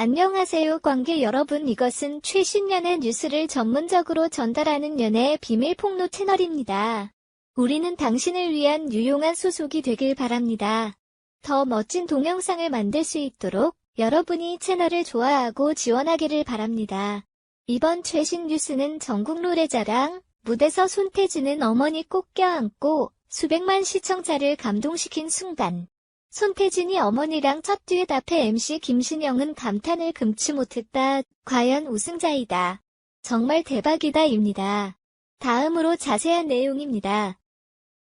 안녕하세요 관계 여러분 이것은 최신 연애 뉴스를 전문적으로 전달하는 연애의 비밀 폭로 채널입니다. 우리는 당신을 위한 유용한 소속이 되길 바랍니다. 더 멋진 동영상을 만들 수 있도록 여러분이 채널을 좋아하고 지원하기를 바랍니다. 이번 최신 뉴스는 전국 노래자랑 무대서 손태진은 어머니 꼭 껴안고 수백만 시청자를 감동시킨 순간 손태진이 어머니랑 첫 듀엣 앞에 MC 김신영은 감탄을 금치 못했다. 과연 우승자이다. 정말 대박이다입니다. 다음으로 자세한 내용입니다.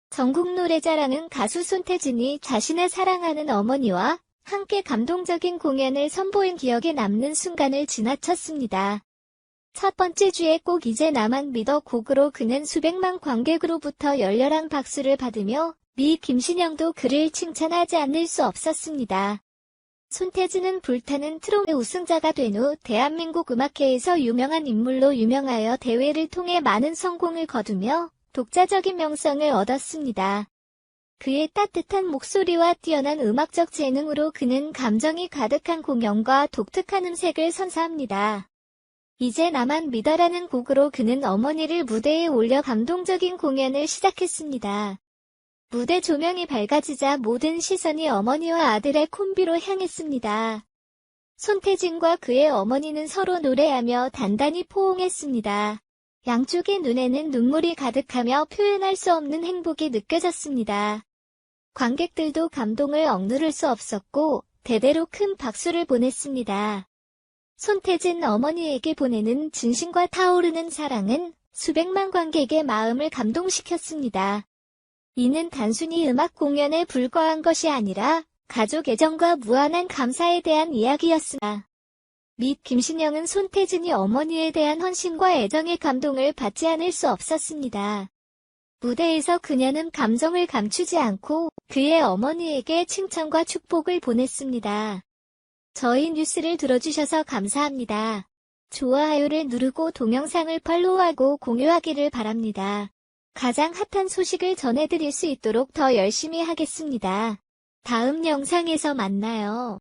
전국 노래자랑은 가수 손태진이 자신의 사랑하는 어머니와 함께 감동적인 공연을 선보인 기억에 남는 순간을 지나쳤습니다. 첫 번째 주에 꼭 이제 나만 믿어 곡으로 그는 수백만 관객으로부터 열렬한 박수를 받으며 미 김신영도 그를 칭찬하지 않을 수 없었습니다. 손태진은 불타는 트롯의 우승자가 된 후 대한민국 음악계에서 유명한 인물로 유명하여 대회를 통해 많은 성공을 거두며 독자적인 명성을 얻었습니다. 그의 따뜻한 목소리와 뛰어난 음악적 재능으로 그는 감정이 가득한 공연과 독특한 음색을 선사합니다. 이제 나만 믿어라는 곡으로 그는 어머니를 무대에 올려 감동적인 공연을 시작했습니다. 무대 조명이 밝아지자 모든 시선이 어머니와 아들의 콤비로 향했습니다. 손태진과 그의 어머니는 서로 노래하며 단단히 포옹했습니다. 양쪽의 눈에는 눈물이 가득하며 표현할 수 없는 행복이 느껴졌습니다. 관객들도 감동을 억누를 수 없었고 대대로 큰 박수를 보냈습니다. 손태진 어머니에게 보내는 진심과 타오르는 사랑은 수백만 관객의 마음을 감동시켰습니다. 이는 단순히 음악 공연에 불과한 것이 아니라 가족 애정과 무한한 감사에 대한 이야기였으나 및 김신영은 손태진이 어머니에 대한 헌신과 애정의 감동을 받지 않을 수 없었습니다. 무대에서 그녀는 감정을 감추지 않고 그의 어머니에게 칭찬과 축복을 보냈습니다. 저희 뉴스를 들어주셔서 감사합니다. 좋아요를 누르고 동영상을 팔로우하고 공유하기를 바랍니다. 가장 핫한 소식을 전해드릴 수 있도록 더 열심히 하겠습니다. 다음 영상에서 만나요.